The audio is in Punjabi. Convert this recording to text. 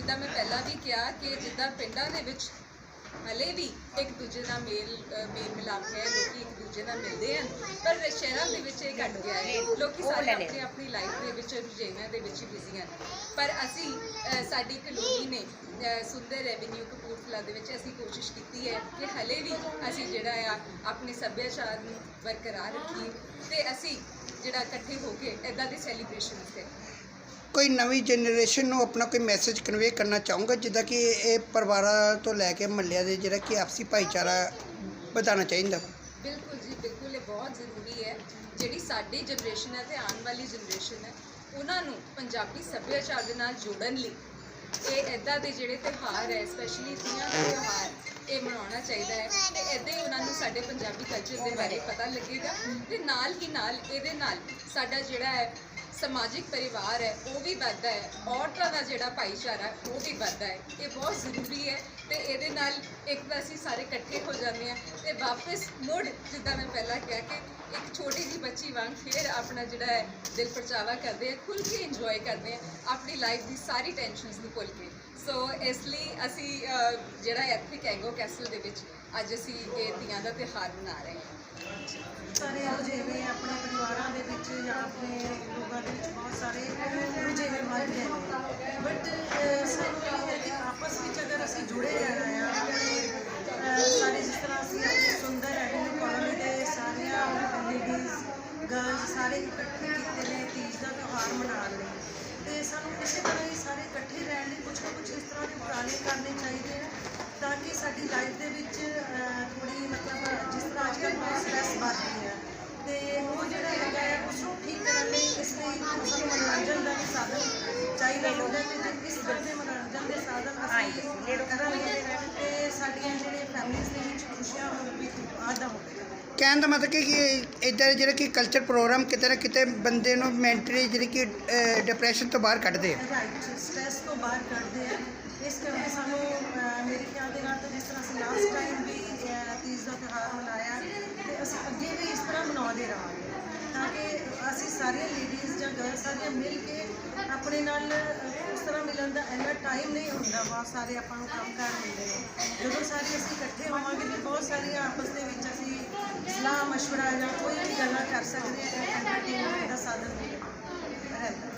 ਜਿੱਦਾਂ ਮੈਂ ਪਹਿਲਾਂ ਵੀ ਕਿਹਾ ਕਿ ਜਿੱਦਾਂ ਪਿੰਡਾਂ ਦੇ ਵਿੱਚ ਹਲੇ ਵੀ ਇੱਕ ਦੂਜੇ ਨਾਲ ਮੇਲ ਮੇਲ ਮਿਲਾਪ ਹੈ ਲੋਕੀ ਇੱਕ ਦੂਜੇ ਨਾਲ ਮਿਲਦੇ ਹਨ ਪਰ ਸ਼ਹਿਰਾਂ ਦੇ ਵਿੱਚ ਇਹ ਘਟ ਗਿਆ ਹੈ। ਲੋਕੀ ਸਾਰੇ ਆਪਣੀ ਆਪਣੀ ਲਾਈਫ ਦੇ ਵਿੱਚ ਰੁਝੇਵਿਆਂ ਦੇ ਵਿੱਚ ਬਿਜ਼ੀ ਹਨ। ਪਰ ਅਸੀਂ ਸਾਡੀ ਕਲੋਨੀ ਨੇ ਸੁੰਦਰ ਰੈਵਨਿਊ ਕਪੂਰਥਲਾ ਦੇ ਵਿੱਚ ਅਸੀਂ ਕੋਸ਼ਿਸ਼ ਕੀਤੀ ਹੈ ਕਿ ਹਲੇ ਵੀ ਅਸੀਂ ਜਿਹੜਾ ਆ ਆਪਣੇ ਸੱਭਿਆਚਾਰ ਨੂੰ ਬਰਕਰਾਰ ਰੱਖੀਏ ਤੇ ਅਸੀਂ ਜਿਹੜਾ ਇਕੱਠੇ ਹੋ ਕੇ ਇਦਾਂ ਦੇ ਸੈਲੀਬ੍ਰੇਸ਼ਨਸ ਕਰੀਏ। ਕੋਈ ਨਵੀਂ ਜਨਰੇਸ਼ਨ ਨੂੰ ਆਪਣਾ ਕੋਈ ਮੈਸੇਜ ਕਨਵੇ ਕਰਨਾ ਚਾਹੂੰਗਾ? ਜਿੱਦਾਂ ਕਿ ਇਹ ਪਰਿਵਾਰਾਂ ਤੋਂ ਲੈ ਕੇ ਮਹੱਲਿਆਂ ਦੇ ਜਿਹੜਾ ਕਿ ਆਪਸੀ ਭਾਈਚਾਰਾ ਵਧਾਉਣਾ ਚਾਹੀਦਾ। ਬਿਲਕੁਲ ਜੀ, ਬਿਲਕੁਲ ਇਹ ਬਹੁਤ ਜ਼ਰੂਰੀ ਹੈ। ਜਿਹੜੀ ਸਾਡੀ ਜਨਰੇਸ਼ਨ ਹੈ ਤੇ ਆਉਣ ਵਾਲੀ ਜਨਰੇਸ਼ਨ ਹੈ, ਉਹਨਾਂ ਨੂੰ ਪੰਜਾਬੀ ਸੱਭਿਆਚਾਰ ਦੇ ਨਾਲ ਜੋੜਨ ਲਈ ਇਹ ਇਦਾਂ ਦੇ ਜਿਹੜੇ ਤਿਉਹਾਰ ਹੈ ਸਪੈਸ਼ਲੀ ਤੀਆਂ ਦਾ ਤਿਉਹਾਰ, ਇਹ ਮਨਾਉਣਾ ਚਾਹੀਦਾ ਹੈ ਤੇ ਇਦਾਂ ਹੀ ਉਹਨਾਂ ਨੂੰ ਸਾਡੇ ਪੰਜਾਬੀ ਕਲਚਰ ਦੇ ਬਾਰੇ ਪਤਾ ਲੱਗੇਗਾ ਤੇ ਨਾਲ ਹੀ ਨਾਲ ਇਹਦੇ ਨਾਲ ਸਾਡਾ ਜਿਹੜਾ ਹੈ ਸਮਾਜਿਕ ਪਰਿਵਾਰ ਹੈ ਉਹ ਵੀ ਵੱਧਦਾ ਹੈ ਔਰਤਾਂ ਦਾ ਜਿਹੜਾ ਭਾਈਚਾਰਾ ਹੈ, ਉਹ ਵੀ ਵੱਧਦਾ ਹੈ। ਇਹ ਬਹੁਤ ਜ਼ਰੂਰੀ ਹੈ ਤੇ ਇਹਦੇ ਨਾਲ ਇੱਕ ਤਾਂ ਅਸੀਂ ਸਾਰੇ ਇਕੱਠੇ ਹੋ ਜਾਂਦੇ ਹਾਂ ਤੇ ਵਾਪਸ ਮੁੜ ਜਿੱਦਾਂ ਮੈਂ ਪਹਿਲਾਂ ਕਿਹਾ ਕਿ ਇੱਕ ਛੋਟੀ ਜਿਹੀ ਬੱਚੀ ਵਾਂਗ ਫਿਰ ਆਪਣਾ ਜਿਹੜਾ ਹੈ ਦਿਲ ਪਰਚਾਵਾ ਕਰਦੇ ਆ ਖੁੱਲ ਕੇ ਇੰਜੋਏ ਕਰਦੇ ਆ, ਆਪਣੀ ਲਾਈਫ ਦੀ ਸਾਰੀ ਟੈਨਸ਼ਨਸ ਨੂੰ ਭੁੱਲ ਕੇ। ਸੋ ਇਸ ਲਈ ਅਸੀਂ ਜਿਹੜਾ ਇੱਥੇ ਕੈਂਗੋ ਕੈਸਲ ਦੇ ਵਿੱਚ ਅੱਜ ਅਸੀਂ ਇਹ ਤੀਆਂ ਦਾ ਤਿਉਹਾਰ ਮਨਾ ਰਹੇ ਹਾਂ। ਸਾਰੇ ਰੁਝੇਵੇਂ ਆਪਣੇ ਪਰਿਵਾਰਾਂ ਦੇ ਵਿੱਚ ਜਾਂ ਆਪਣੇ ਲੋਕਾਂ ਦੇ ਸਾਰੇ ਇਕੱਠੇ ਕੀਤੇ ਨੇ, ਤੀਜ ਦਾ ਤਿਉਹਾਰ ਮਨਾਉਣ ਲਈ। ਤੇ ਸਾਨੂੰ ਇਸੇ ਤਰ੍ਹਾਂ ਹੀ ਸਾਰੇ ਇਕੱਠੇ ਰਹਿਣ ਲਈ ਕੁਝ ਨਾ ਕੁਝ ਇਸ ਤਰ੍ਹਾਂ ਦੇ ਉਪਰਾਲੇ ਕਰਨੇ ਚਾਹੀਦੇ ਆ, ਤਾਂ ਕਿ ਸਾਡੀ ਲਾਈਫ ਦੇ ਵਿੱਚ ਥੋੜੀ ਮਤਲਬ ਜਿਸ ਤਰ੍ਹਾਂ ਅੱਜ ਕੱਲ੍ਹ ਕਹਿਣ ਦਾ ਮਤਲਬ ਕਿ ਇਦਾਂ ਜਿਹੜਾ ਕਿ ਕਲਚਰ ਪ੍ਰੋਗਰਾਮ ਕਿਤੇ ਨਾ ਕਿਤੇ ਬੰਦੇ ਨੂੰ ਮੈਂਟਲੀ ਜਿਹੜੀ ਕਿ ਡਿਪਰੈਸ਼ਨ ਤੋਂ ਬਾਹਰ ਕੱਢਦੇ ਆ। ਰਾਈਟ ਸਟ੍ਰੈਸ ਤੋਂ ਬਾਹਰ ਕੱਢਦੇ ਆ। ਇਸ ਕਰਕੇ ਸਾਨੂੰ ਮੇਰੇ ਖਿਆਲ ਦੇ ਨਾਲ ਤਾਂ ਜਿਸ ਤਰ੍ਹਾਂ ਅਸੀਂ ਲਾਸਟ ਟਾਈਮ ਵੀ ਤੀਜ ਦਾ ਤਿਉਹਾਰ ਮਨਾਇਆ ਤੇ ਅਸੀਂ ਅੱਗੇ ਵੀ ਇਸ ਤਰ੍ਹਾਂ ਮਨਾਉਂਦੇ ਰਹਾਂਗੇ। ਤਾਂ ਕਿ ਅਸੀਂ ਸਾਰੀਆਂ ਲੇਡੀਜ਼ ਜਾਂ ਗਰਲਸ ਸਾਰੀਆਂ ਮਿਲ ਕੇ ਆਪਣੇ ਨਾਲ ਅਹ, ਉਸ ਤਰ੍ਹਾਂ ਮਿਲਣ ਦਾ ਇੰਨਾ ਟਾਈਮ ਨਹੀਂ ਹੁੰਦਾ ਬਹੁਤ ਸਾਰੇ ਆਪਾਂ ਨੂੰ ਕੰਮ ਕਰ ਹੁੰਦੇ ਨੇ। ਜਦੋਂ ਸਾਰੇ ਅਸੀਂ ਇਕੱਠੇ ਹੋਵਾਂਗੇ ਤੇ ਬਹੁਤ ਸਾਰੀਆਂ ਆਪਸ ਦੇ ਵਿੱਚ ਸਲਾਹ ਮਸ਼ਵਰਾ ਜਾਂ ਕੋਈ ਵੀ ਗੱਲਾਂ ਕਰ ਸਕਦੇ ਹਾਂ ਐਂਟਰਟੇਨਮੈਂਟ ਦਾ ਸਾਧਨ ਵੀ ਰਹਿੰਦਾ